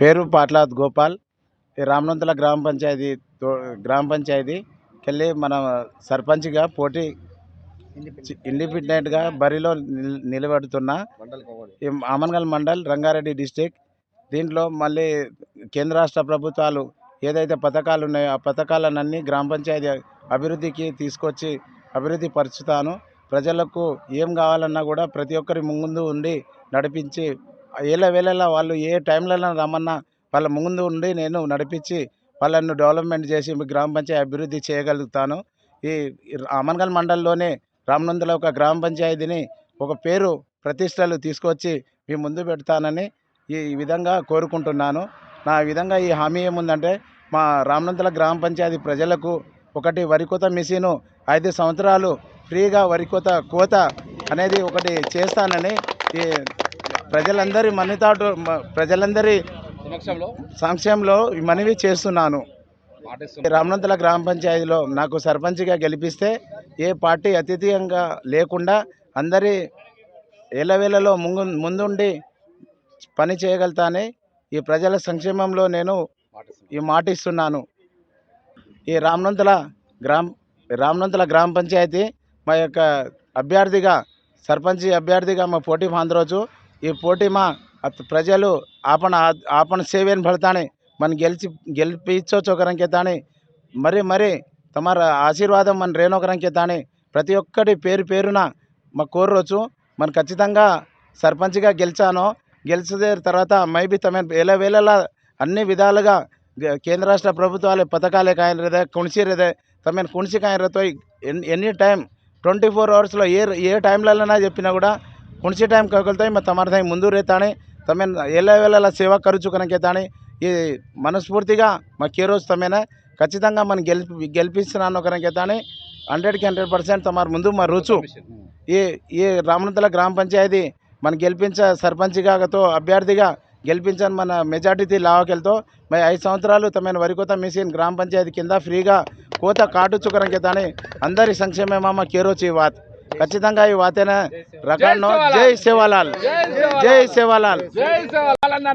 పేరు పాట్లాద్ గోపాల్. రామనంతల గ్రామ పంచాయతీ తో- గ్రామ పంచాయతీకెళ్ళి మన సర్పంచ్గా పోటీ ఇండిపెండెంట్గా బరిలో నిల్- నిలబడుతున్నా ఈ ఆమన్గల్ మండల్ రంగారెడ్డి డిస్టిక్. దీంట్లో మళ్ళీ కేంద్ర రాష్ట్ర ప్రభుత్వాలు ఏదైతే పథకాలు ఉన్నాయో ఆ పథకాలన్నీ గ్రామ పంచాయతీ అభివృద్ధికి తీసుకొచ్చి అభివృద్ధి పరుచుతాను. ప్రజలకు ఏం కావాలన్నా కూడా ప్రతి ఒక్కరి ముందు ఉండి నడిపించి ఏళ్ళ వేళలా వాళ్ళు ఏ టైంలలో రమ్మన్నా వాళ్ళ ముందు ఉండి నేను నడిపించి వాళ్ళను డెవలప్మెంట్ చేసి మీ గ్రామ పంచాయతీ అభివృద్ధి చేయగలుగుతాను. ఈ అమన్గల్ మండలంలోనే రామనందుల ఒక గ్రామ పంచాయతీని ఒక పేరు ప్రతిష్టలు తీసుకొచ్చి మీ ముందు పెడతానని ఈ విధంగా కోరుకుంటున్నాను. నా విధంగా ఈ హామీ ఏముందంటే మా రామనంతుల గ్రామ పంచాయతీ ప్రజలకు ఒకటి వరికోత మిషను ఐదు సంవత్సరాలు ఫ్రీగా వరికోత కోత అనేది ఒకటి చేస్తానని ఈ ప్రజలందరి మనీతాటు మ- ప్రజలందరి సంక్షేమంలో ఈ మనవి చేస్తున్నాను. రామనంతుల గ్రామ పంచాయతీలో నాకు సర్పంచ్గా గెలిపిస్తే ఏ పార్టీ అతిథీయంగా లేకుండా అందరి ఏలవేళలో ముందు ముందుండి పని చేయగలుగుతానే ఈ ప్రజల సంక్షేమంలో నేను ఈ మాట ఇస్తున్నాను ఈ రామనంతుల గ్రామ రామనంతుల గ్రామ పంచాయతీ మా యొక్క అభ్యర్థిగా సర్పంచ్ అభ్యర్థిగా మా పోటీ రోజు ఈ పోటీ మా ప్రజలు ఆపణ ఆపణ సేవేని పడతాని మన గెలిచి గెలిపించవచ్చు ఒకరంకే తాని మరి మరి తమర ఆశీర్వాదం మన రేణొకరంకే తాని ప్రతి ఒక్కటి పేరు పేరున మా కోరవచ్చు మన ఖచ్చితంగా సర్పంచ్గా గెలిచాను. గెలిచే తర్వాత మైబీ తమ వేల వేలలా అన్ని విధాలుగా కేంద్ర రాష్ట్ర ప్రభుత్వాలు పథకాలే కాయనరదే కుణిసిరదే తమ కుణిసి ఎన్ ఎనీ టైం ట్వంటీ ఫోర్ అవర్స్లో ఏ ఏ టైంలలోనా చెప్పినా కూడా కుణిసి టైం కగులుతాయి మా తమరిదాయి ముందు రేతాని తమ ఎలా వెళ్ళాల సేవ ఖర్చు కనుకేతాని ఈ మనస్ఫూర్తిగా మా కేరోజు తమేనా ఖచ్చితంగా మనం గెలిపి గెలిపిస్తున్నాను ఒకరికేతాని హండ్రెడ్కి హండ్రెడ్ పర్సెంట్ తమ ముందు మా రుచు ఈ ఈ రామనంతల గ్రామ పంచాయతీ మనం గెలిపించ సర్పంచ్గాతో అభ్యర్థిగా గెలిపించని మన మెజార్టీ లావకెళ్తో మరి ఐదు సంవత్సరాలు తమైన వరికోత మిషన్ గ్రామ పంచాయతీ కింద ఫ్రీగా కోత కాటు చుకరం కింద అందరి సంక్షేమమా కేరోచి ఈ వాత్ ఖచ్చితంగా ఈ వాతేనే రకాలను జై సేవాలాల్. జై సేవాలాల్. జై సేవాలన్న